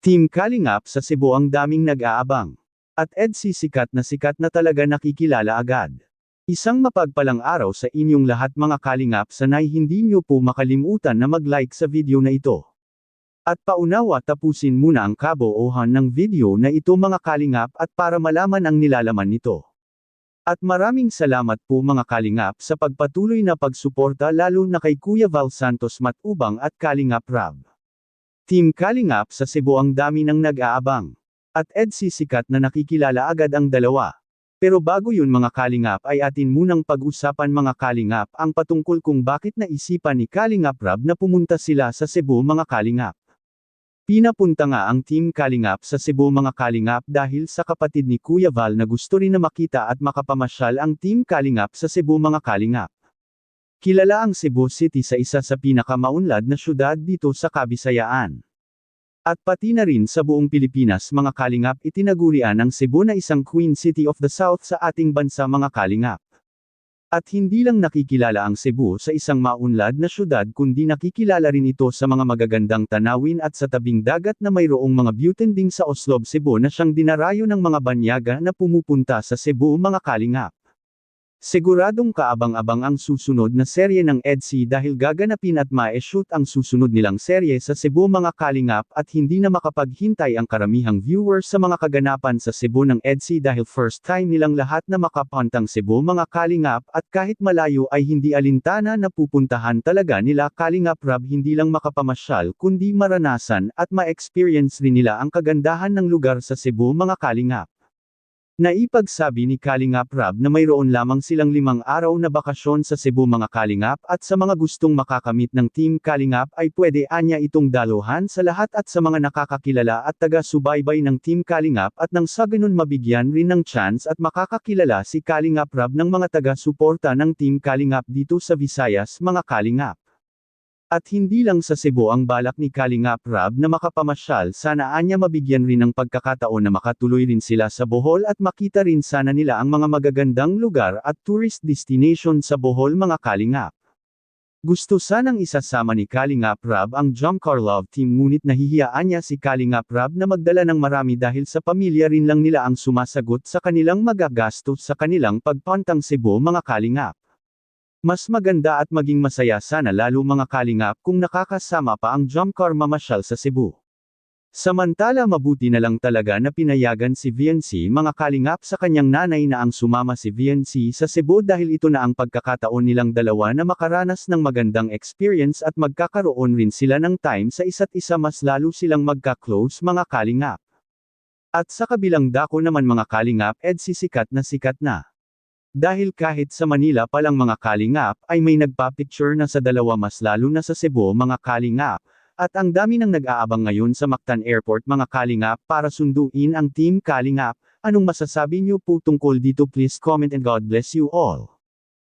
Team Kalingap sa Cebu ang daming nag-aabang. At EDC sikat na sikat na talaga nakikilala agad. Isang mapagpalang araw sa inyong lahat mga Kalingap sanay hindi nyo po makalimutan na mag-like sa video na ito. At paunawa tapusin muna ang kaboohan ng video na ito mga Kalingap at para malaman ang nilalaman nito. At maraming salamat po mga Kalingap sa pagpatuloy na pagsuporta lalo na kay Kuya Val Santos Matubang at Kalingap Rab. Team Kalingap sa Cebu ang dami ng nag-aabang. At EDC sikat na nakikilala agad ang dalawa. Pero bago yun mga Kalingap ay atin munang pag-usapan mga Kalingap ang patungkol kung bakit naisipan ni Kalingap Rab na pumunta sila sa Cebu mga Kalingap. Pinapunta nga ang Team Kalingap sa Cebu mga Kalingap dahil sa kapatid ni Kuya Val na gusto rin na makita at makapamasyal ang Team Kalingap sa Cebu mga Kalingap. Kilala ang Cebu City sa isa sa pinakamaunlad na syudad dito sa Kabisayaan. At pati na rin sa buong Pilipinas mga Kalingap itinagurian ang Cebu na isang Queen City of the South sa ating bansa mga Kalingap. At hindi lang nakikilala ang Cebu sa isang maunlad na syudad kundi nakikilala rin ito sa mga magagandang tanawin at sa tabing dagat na mayroong mga beauty sa Oslob Cebu na siyang dinarayo ng mga banyaga na pumupunta sa Cebu mga Kalingap. Siguradong kaabang-abang ang susunod na serye ng EDC dahil gaganapin at ma-shoot ang susunod nilang serye sa Cebu mga kalingap at hindi na makapaghintay ang karamihang viewers sa mga kaganapan sa Cebu ng EDC dahil first time nilang lahat na makapantang Cebu mga kalingap at kahit malayo ay hindi alintana na pupuntahan talaga nila kalingap rab hindi lang makapamasyal kundi maranasan at ma-experience rin nila ang kagandahan ng lugar sa Cebu mga kalingap. Naipagsabi ni Kalingap Rab na mayroon lamang silang limang araw na bakasyon sa Cebu mga Kalingap at sa mga gustong makakamit ng Team Kalingap ay pwede anya itong daluhan sa lahat at sa mga nakakakilala at taga-subaybay ng Team Kalingap at nang sa ganun mabigyan rin ng chance at makakakilala si Kalingap Rab ng mga taga-suporta ng Team Kalingap dito sa Visayas mga Kalingap. At hindi lang sa Cebu ang balak ni Kalingap Rab na makapamasyal sana anya mabigyan rin ng pagkakataon na makatuloy rin sila sa Bohol at makita rin sana nila ang mga magagandang lugar at tourist destination sa Bohol mga Kalingap. Gusto sanang isasama ni Kalingap Rab ang Jumcar Love Team ngunit nahihiyaan niya si Kalingap Rab na magdala ng marami dahil sa pamilya rin lang nila ang sumasagot sa kanilang magagastos sa kanilang pagpantang Cebu mga Kalingap. Mas maganda at maging masaya sana lalo mga kalingap kung nakakasama pa ang jump car mamasyal sa Cebu. Samantala mabuti na lang talaga na pinayagan si VNC mga kalingap sa kanyang nanay na ang sumama si VNC sa Cebu dahil ito na ang pagkakataon nilang dalawa na makaranas ng magandang experience at magkakaroon rin sila ng time sa isa't isa mas lalo silang magka-close mga kalingap. At sa kabilang dako naman mga kalingap ed sisikat na sikat na. Dahil kahit sa Manila palang mga kalingap ay may nagpa-picture na sa dalawa mas lalo na sa Cebu mga kalingap, at ang dami nang nag-aabang ngayon sa Mactan Airport mga kalingap para sunduin ang Team Kalingap, anong masasabi niyo po tungkol dito? Please comment and God bless you all.